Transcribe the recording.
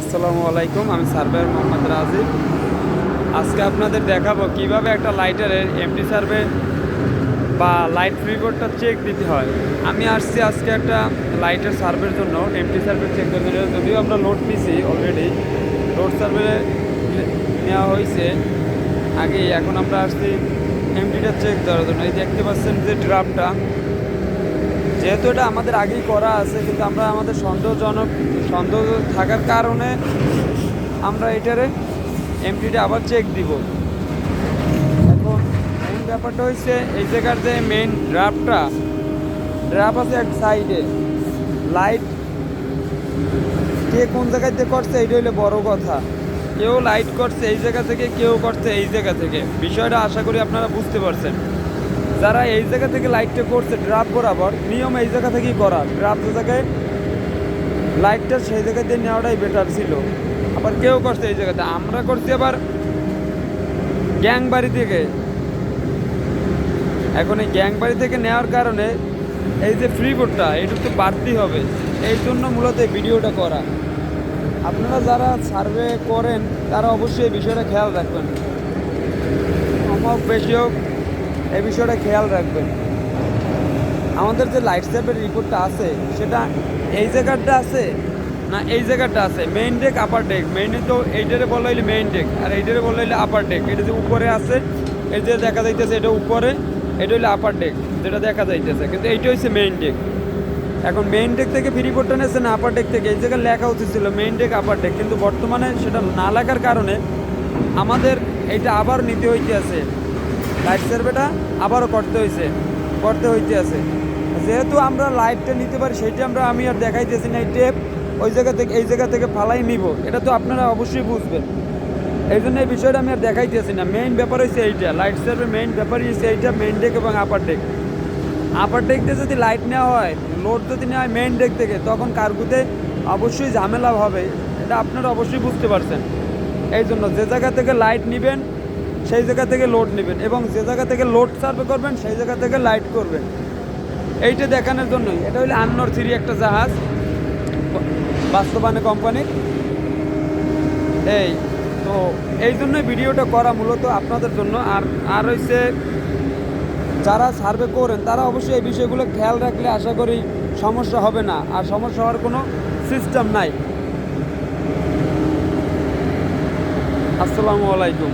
আসসালামু আলাইকুম, আমি সার্ভেয়ার মোহাম্মদ রাজিব। আজকে আপনাদের দেখাবো কীভাবে একটা লাইটারের এমটি সার্ভে বা লাইট ফ্রিবোর্ডটা চেক দিতে হয়। আমি আসছি আজকে একটা লাইটের সার্ভের জন্য এমটি সার্ভে চেক করতে যদিও আমরা লোড নিছি অলরেডি লোড সার্ভে নেওয়া হয়েছে আগেই। এখন আমরা আসছি এমটিটা চেক দেওয়ার জন্য। এই দেখতে পাচ্ছেন যে ড্রাফটটা যেহেতু এটা আমাদের আগেই করা আছে, কিন্তু আমরা আমাদের সন্দেহজনক, সন্দেহ থাকার কারণে আমরা এটারে এমটিটা আবার চেক দিব। এখন মেন ব্যাপারটা হচ্ছে এই জায়গার যে মেন ড্রাফটটা ড্রাফ আছে এক সাইডে লাইট কে কোন জায়গায় দিয়ে করছে, এইটা হইলে বড় কথা। কেউ লাইট করছে এই জায়গা থেকে, কেউ করছে এই জায়গা থেকে। বিষয়টা আশা করি আপনারা বুঝতে পারছেন। যারা এই জায়গা থেকে লাইটটা করছে, ড্রাফ বরাবর, নিয়ম এই জায়গা থেকেই করা। ড্রাফ যে জায়গায় লাইটটা সেই জায়গা দিয়ে নেওয়াটাই বেটার ছিল। আবার কেউ করছে এই জায়গাতে। আমরা করছি আবার গ্যাং বাড়ি থেকে। এখন এই গ্যাং বাড়ি থেকে নেওয়ার কারণে এই যে ফ্রি বোর্ডটা এটা তো বাড়তি হবে। এই জন্য মূলত এই ভিডিওটা করা। আপনারা যারা সার্ভে করেন, তারা অবশ্যই এই বিষয়টা খেয়াল রাখবেন। হোক, বেশি হোক এই বিষয়টা খেয়াল রাখবেন। আমাদের যে লাইট স্যাপের রিপোর্টটা আছে, সেটা এই জায়গাটা আছে না এই জায়গাটা আছে? মেইন ডেক আপার ডেক মেইনে তো এইটারে বলা হইলে মেইন ডেক আর এইটারে বলা হইলে আপার ডেক এটা যে উপরে আছে, এই যে দেখা যাইতেছে এটা উপরে, এটা হইলে আপার ডেক যেটা দেখা যাইতেছে। কিন্তু এইটা হচ্ছে মেইন ডেক এখন মেইন ডেক থেকে ফ্রি রিপোর্টটা নিয়েছে না আপার ডেক থেকে? এই জায়গায় লেখা উচিত ছিল মেইন ডেক আপার ডেক কিন্তু বর্তমানে সেটা না লেখার কারণে আমাদের এইটা আবার নিতে হইতে আছে। লাইট সার্ভেটা আবারও করতে হয়েছে করতে হইতে আছে। যেহেতু আমরা লাইটটা নিতে পারি সেইটা আমরা, আমি আর দেখাইতেছি না, এই টেপ ওই জায়গা থেকে, এই জায়গা থেকে ফালাই নিব। এটা তো আপনারা অবশ্যই বুঝবেন। এই জন্য এই বিষয়টা আমি আর দেখাইতেছি না। মেইন ব্যাপার হচ্ছে এইটা। লাইট সার্ভে মেইন ব্যাপারই হচ্ছে এইটা মেইন ডেক এবং আপার ডেক আপার ডেক দিয়ে যদি লাইট নেওয়া হয় লোড যদি নেওয়া হয় মেইন ডেক থেকে, তখন কার্গুতে অবশ্যই ঝামেলা হবে। এটা আপনারা অবশ্যই বুঝতে পারছেন। এই জন্য যে জায়গা থেকে লাইট নেবেন সেই জায়গা থেকে লোড নেবেন এবং যে জায়গা থেকে লোড সার্ভে করবেন, সেই জায়গা থেকে লাইট করবেন। এইটা দেখানোর জন্যই। এটা হলো আন্নর থ্রি একটা জাহাজ। বাস্তবায়নে কোম্পানির এই, তো এই জন্যই ভিডিওটা করা মূলত আপনাদের জন্য। আর আর হচ্ছে যারা সার্ভে করেন, তারা অবশ্যই এই বিষয়গুলো খেয়াল রাখলে আশা করি সমস্যা হবে না। আর সমস্যা হওয়ার কোনো সিস্টেম নাই। আসসালামু আলাইকুম।